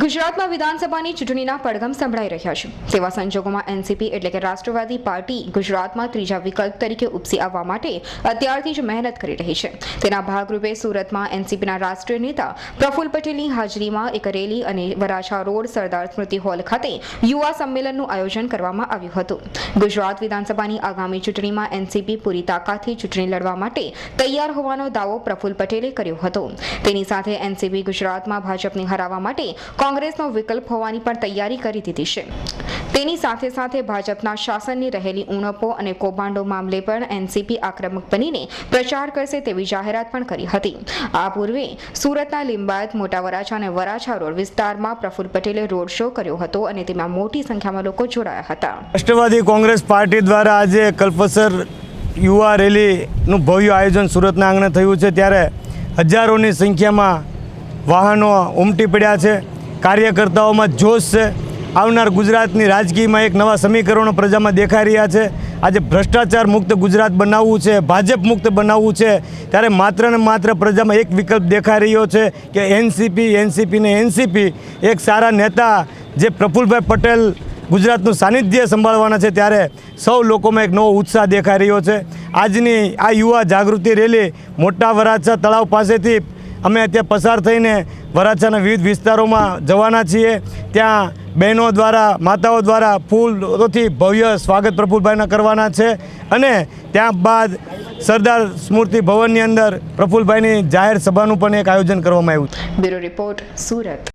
ગુજરાતમાં વિધાનસભાની ચૂંટણીના પડઘમ સંભળાઈ રહ્યા છે. તેવા સંજોગોમાં એનસીપી એટલે કે રાષ્ટ્રવાદી પાર્ટી ગુજરાતમાં ત્રીજા વિકલ્પ તરીકે ઉપસી આવવા માટે અત્યારથી જ મહેનત કરી રહી છે. તેના ભાગરૂપે સુરતમાં એનસીપીના રાષ્ટ્રીય નેતા પ્રફુલ પટેલની હાજરીમાં એક રેલી અને વરાછા રોડ સરદાર સ્મૃતિ હોલ ખાતે યુવા સંમેલનનું આયોજન કરવામાં આવ્યું હતું. ગુજરાત વિધાનસભાની આગામી ચૂંટણીમાં એનસીપી પૂરી તાકાતથી ચૂંટણી લડવા માટે તૈયાર હોવાનો દાવો પ્રફુલ પટેલે કર્યો હતો. તેની સાથે એનસીપી ગુજરાતમાં ભાજપને હરાવવા માટે કોંગ્રેસનો વિકલ્પ હોવાની પણ તૈયારી કરી દીધી છે. તેની સાથે સાથે ભાજપના શાસનની રહેલી ઉણપો અને કૌભાંડો મામલે પણ એનસીપી આક્રમક બનીને પ્રચાર કરશે તેવી જાહેરાત પણ કરી હતી. આ પૂર્વે સુરતના લિંબાયત મોટા વરાછા અને વરાછા રોડ વિસ્તારમાં પ્રફુલ પટેલે રોડ શો કર્યો હતો અને તેમાં મોટી સંખ્યામાં લોકો જોડાયા હતા. રાષ્ટ્રવાદી કોંગ્રેસ પાર્ટી દ્વારા આજે કલ્પસર યુવા રેલીનું ભવ્ય આયોજન સુરતના આંગણે થયું છે. ત્યારે હજારોની સંખ્યામાં વાહનો ઉમટી પડ્યા છે. કાર્યકર્તાઓમાં જોશ છે. આવનાર ગુજરાતની રાજકીયમાં એક નવા સમીકરણો પ્રજામાં દેખાઈ રહ્યા છે. આજે ભ્રષ્ટાચાર મુક્ત ગુજરાત બનાવવું છે, ભાજપ મુક્ત બનાવવું છે, ત્યારે માત્ર ને માત્ર પ્રજામાં એક વિકલ્પ દેખાઈ રહ્યો છે કે એનસીપી એનસીપી ને એનસીપી. એક સારા નેતા જે પ્રફુલભાઈ પટેલ ગુજરાતનું સાનિધ્ય સંભાળવાના છે, ત્યારે સૌ લોકોમાં એક નવો ઉત્સાહ દેખાઈ રહ્યો છે. આજની આ યુવા જાગૃતિ રેલી મોટા વરાછા તળાવ પાસેથી અમે અત્યારે પસાર થઈને વરાછાના વિવિધ વિસ્તારોમાં જવાના છીએ. ત્યાં બહેનો દ્વારા, માતાઓ દ્વારા ફૂલોથી ભવ્ય સ્વાગત પ્રફુલભાઈના કરવાના છે. અને ત્યારબાદ સરદાર સ્મૃતિ ભવનની અંદર પ્રફુલભાઈની જાહેર સભાનું પણ એક આયોજન કરવામાં આવ્યું બ્યુરો રિપોર્ટ સુરત.